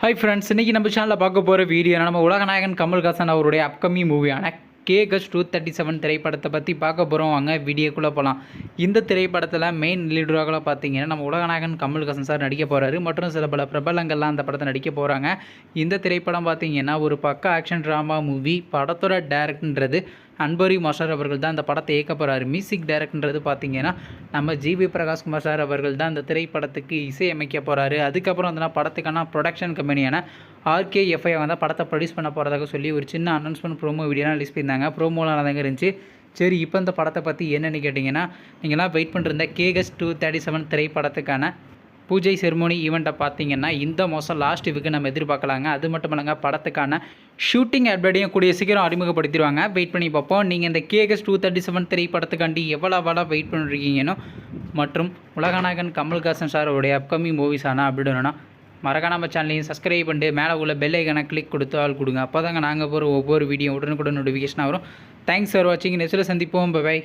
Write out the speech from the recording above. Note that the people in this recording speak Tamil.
ஹை ஃப்ரெண்ட்ஸ் இன்றைக்கி நம்ம சேனலில் பார்க்க போகிற வீடியோ நம்ம உலகநாயகன் கமல்ஹாசன் அவருடைய அப்கமிங் மூவியான கேகஸ் டூ தேர்ட்டி செவன் திரைப்படத்தை பற்றி பார்க்க போகிறோம் வாங்க வீடியோக்குள்ளே போகலாம் இந்த திரைப்படத்தில் மெயின் லீடராக பார்த்தீங்கன்னா நம்ம உலகநாயகன் கமல்ஹாசன் சார் நடிக்க போகிறாரு மற்றும் சில பல பிரபலங்கள்லாம் அந்த படத்தை நடிக்க போகிறாங்க இந்த திரைப்படம் பார்த்தீங்கன்னா ஒரு பக்க ஆக்ஷன் ட்ராமா மூவி படத்தோட டேரக்ட்ன்றது அன்பரி மாஸ்டர் அவர்கள் தான் அந்த படத்தை இயக்க போகிறாரு மியூசிக் டைரக்டர்ன்றது பார்த்தீங்கன்னா நம்ம ஜிவி பிரகாஷ்குமார் சார் அவர்கள் தான் அந்த திரைப்படத்துக்கு இசையமைக்க போகிறாரு அதுக்கப்புறம் வந்து படத்துக்கான ப்ரொடக்ஷன் கம்பெனியான ஆர்கேஎஃப்ஐ வந்து படத்தை ப்ரொடியூஸ் பண்ண போகிறதாக சொல்லி ஒரு சின்ன அனௌன்ஸ்மெண்ட் ப்ரோமோ வீடியோலாம் ரிலீஸ் பண்ணியிருந்தாங்க. ப்ரோமோலாம் தாங்க இருந்துச்சு. சரி இப்போ இந்த படத்தை பற்றி என்னென்னு கேட்டிங்கன்னா நீங்களாம் வெயிட் பண்ணிருந்த கேகஸ் டூ தேர்ட்டி செவன் திரைப்படத்துக்கான பூஜை செர்மோனி ஈவெண்ட்டை பார்த்தீங்கன்னா இந்த மாதம் லாஸ்ட் வீக்கு நம்ம எதிர்பார்க்கலாங்க. அது மட்டும் இல்லைங்க படத்துக்கான ஷூட்டிங் அட்வர்டையும் கூடிய சீக்கிரம் அறிமுகப்படுத்திடுவாங்க. வெயிட் பண்ணி பார்ப்போம். நீங்கள் இந்த கேஎஸ் டூ தேர்ட்டி செவன் திரைப்படத்துக்காண்டி எவ்வளோ எவ்வளோ வெயிட் பண்ணிருக்கீங்கன்னு. மற்றும் உலகநாயகன் கமல்ஹாசன் சாரோடைய அப்கமிங் மூவிஸ் ஆனால் அப்படின்னா மறக்காம நம்ம சேனலையும் சப்ஸ்கிரைப் பண்ணிட்டு மேலே உள்ள பெல் ஐக்கனை கிளிக் கொடுத்து ஆள் கொடுங்க. அப்போ தாங்க நாங்கள் போகிற ஒவ்வொரு வீடியோ உடனுக்குடன் நோட்டிஃபிகேஷன் வரும். தேங்க்ஸ் ஃபார் வாட்சிங் நெக்ஸ்ட்டில் சந்திப்போம். பை